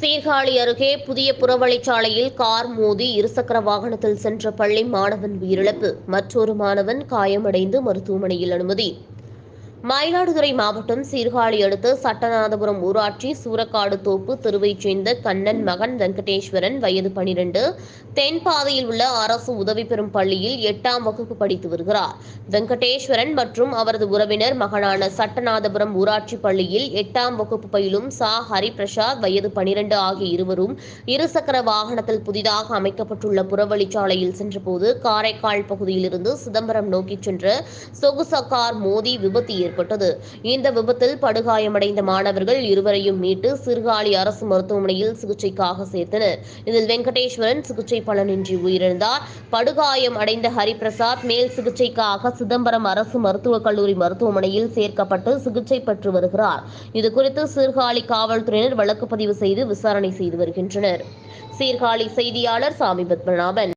சீர்காழி அருகே புதிய புறவழிச்சாலையில் கார் மோதி இருசக்கர வாகனத்தில் சென்ற பள்ளி மாணவன் உயிரிழப்பு. மற்றொரு மாணவன் காயமடைந்து மருத்துவமனையில் அனுமதி. மயிலாடுதுறை மாவட்டம் சீர்காழி அடுத்த சட்டநாதபுரம் ஊராட்சி சூரக்காடு தோப்பு தெருவைச் சேர்ந்த கண்ணன் மகன் வெங்கடேஸ்வரன் வயது பனிரெண்டு. தென்பாதையில் உள்ள அரசு உதவி பெறும் பள்ளியில் எட்டாம் வகுப்பு படித்து வருகிறார். வெங்கடேஸ்வரன் மற்றும் அவரது உறவினர் மகனான சட்டநாதபுரம் ஊராட்சி பள்ளியில் எட்டாம் வகுப்பு பயிலும் சா. ஹரிபிரசாத் வயது பனிரெண்டு ஆகிய இருவரும் இருசக்கர வாகனத்தில் புதிதாக அமைக்கப்பட்டுள்ள புறவழிச்சாலையில் சென்றபோது காரைக்கால் பகுதியிலிருந்து சிதம்பரம் நோக்கிச் சென்ற சொகுச கார் மோதி விபத்து ஏற்பட்டது. இந்த விபத்தில் படுகாயமடைந்த மாணவர்கள் இருவரையும் மீட்டு சீர்காழி அரசு மருத்துவமனையில் சிகிச்சைக்காக சேர்த்தனர். இதில் வெங்கடேஸ்வரன் சிகிச்சை பலனின்றி உயிரிழந்தார். படுகாயம் அடைந்த ஹரிபிரசாத் மேல் சிகிச்சைக்காக சிதம்பரம் அரசு மருத்துவக் கல்லூரி மருத்துவமனையில் சேர்க்கப்பட்டு சிகிச்சை பெற்று வருகிறார். இதுகுறித்து சீர்காழி காவல்துறையினர் வழக்கு பதிவு செய்து விசாரணை செய்து வருகின்றனர். சீர்காழி செய்தியாளர் சாமி பத்மநாபன்.